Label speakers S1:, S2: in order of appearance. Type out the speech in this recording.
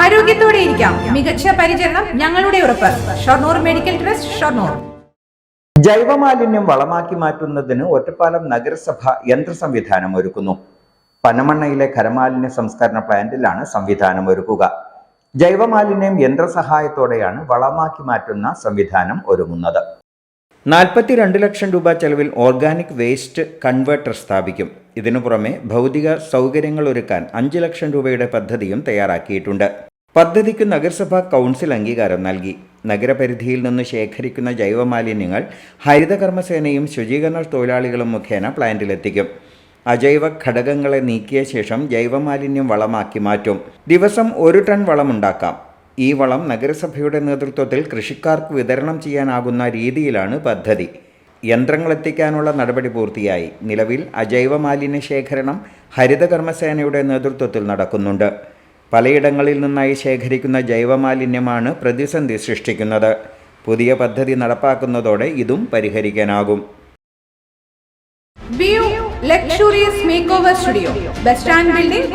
S1: ആരോഗ്യത്തോടെ ഇരിക്കാം. മികച്ച പരിചരണം ഞങ്ങളുടെ ഉറപ്പ്. Shoranur medical trust Shoranur.
S2: ജൈവമാലിന്യം വളമാക്കി മാറ്റുന്നതിന് ഒറ്റപ്പാലം നഗരസഭ യന്ത്ര സംവിധാനം ഒരുക്കുന്നു. പനമണ്ണയിലെ ഖരമാലിന്യ സംസ്കരണ പ്ലാന്റിലാണ് സംവിധാനം ഒരുക്കുക. ജൈവമാലിന്യം യന്ത്രസഹായത്തോടെയാണ് വളമാക്കി മാറ്റുന്ന സംവിധാനം ഒരുങ്ങുന്നത്. നാൽപ്പത്തിരണ്ട് ലക്ഷം രൂപ ചെലവിൽ ഓർഗാനിക് വേസ്റ്റ് കൺവേർട്ടർ സ്ഥാപിക്കും. ഇതിനു പുറമെ ഭൗതിക സൗകര്യങ്ങൾ ഒരുക്കാൻ അഞ്ച് ലക്ഷം രൂപയുടെ പദ്ധതിയും തയ്യാറാക്കിയിട്ടുണ്ട്. പദ്ധതിക്ക് നഗരസഭാ കൗൺസിൽ അംഗീകാരം നൽകി. നഗരപരിധിയിൽ നിന്ന് ശേഖരിക്കുന്ന ജൈവമാലിന്യങ്ങൾ ഹരിതകർമ്മസേനയും ശുചീകരണ തൊഴിലാളികളും മുഖേന പ്ലാന്റിലെത്തിക്കും. അജൈവ ഘടകങ്ങളെ നീക്കിയ ശേഷം ജൈവമാലിന്യം വളമാക്കി മാറ്റും. ദിവസം ഒരു ടൺ വളമുണ്ടാക്കാം ഈ വളം നഗരസഭയുടെ നേതൃത്വത്തിൽ കൃഷിക്കാർക്ക് വിതരണം ചെയ്യാനാകുന്ന രീതിയിലാണ് പദ്ധതി. യന്ത്രങ്ങൾ എത്തിക്കാനുള്ള നടപടി പൂർത്തിയായി. നിലവിൽ അജൈവ മാലിന്യ ശേഖരണം ഹരിതകർമ്മസേനയുടെ നേതൃത്വത്തിൽ നടക്കുന്നുണ്ട്. പലയിടങ്ങളിൽ നിന്നായി ശേഖരിക്കുന്ന ജൈവമാലിന്യമാണ് പ്രതിസന്ധി സൃഷ്ടിക്കുന്നത്. പുതിയ പദ്ധതി നടപ്പാക്കുന്നതോടെ ഇതും പരിഹരിക്കാനാകും.
S1: Bus stand building